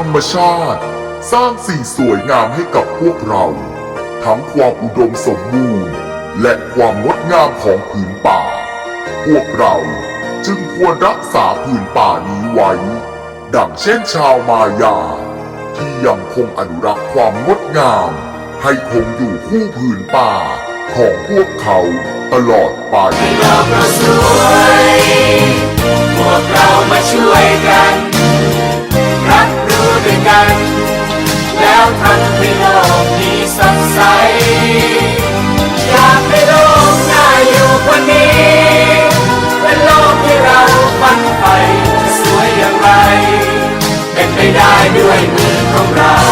รรมชาติ สร้างสิ่งสวยงามให้กับพวกเรา ทั้งความอุดมสมบูรณ์ และความงดงามของผืนป่า พวกเราจึงควรรักษาผืนป่านี้ไว้ ดังเช่นชาวมายา ที่ยังคงอนุรักษ์ความงดงาม ให้คงอยู่คู่ผืนป่าของพวกเขาตลอดไปเราสวยัน แล้วทำให้โลกนี้สดใส อยากให้โลกน่าอยู่คนนี้ เป็นโลกที่เราฝันไปสวยอย่างไร เป็นไปได้ด้วยมือของเรา